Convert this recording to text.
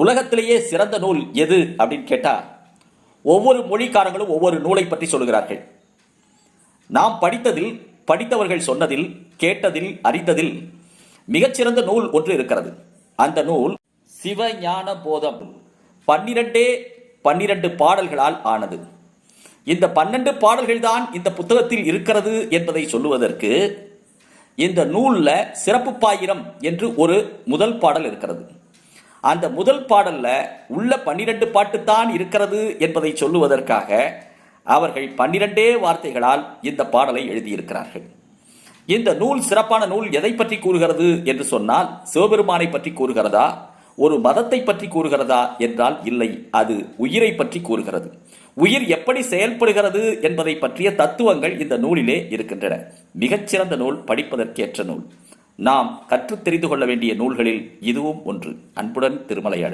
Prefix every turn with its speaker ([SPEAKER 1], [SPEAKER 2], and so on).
[SPEAKER 1] உலகத்திலேயே சிறந்த நூல் எது அப்படின்னு கேட்டால் ஒவ்வொரு மொழிக்காரங்களும் ஒவ்வொரு நூலை பற்றி சொல்கிறார்கள் நாம் படித்ததில் படித்தவர்கள் சொன்னதில் கேட்டதில் அறிந்ததில் மிகச்சிறந்த நூல் ஒன்று இருக்கிறது. அந்த நூல் சிவஞான போதம். பன்னிரண்டே பன்னிரண்டு பாடல்களால் ஆனது. இந்த பன்னெண்டு பாடல்கள் தான் இந்த புத்தகத்தில் இருக்கிறது என்பதை சொல்லுவதற்கு இந்த நூலில் சிறப்பு பாயிரம் என்று ஒரு முதல் பாடல் இருக்கிறது. அந்த முதல் பாடல்ல உள்ள பன்னிரண்டு பாட்டு தான் இருக்கிறது என்பதை சொல்லுவதற்காக அவர்கள் பன்னிரண்டே வார்த்தைகளால் இந்த பாடலை எழுதியிருக்கிறார்கள். இந்த நூல் சிறப்பான நூல் எதை பற்றி கூறுகிறது என்று சொன்னால் சிவபெருமானை பற்றி கூறுகிறதா ஒரு மதத்தை பற்றி கூறுகிறதா என்றால் இல்லை அது உயிரை பற்றி கூறுகிறது. உயிர் எப்படி செயல்படுகிறது என்பதை பற்றிய தத்துவங்கள் இந்த நூலிலே இருக்கின்றன. மிகச்சிறந்த நூல் படிப்பதற்கேற்ற நூல். நாம் கற்றுத் தெரிந்து கொள்ள வேண்டிய நூல்களில் இதுவும் ஒன்று. அன்புடன் திருமலையாளர்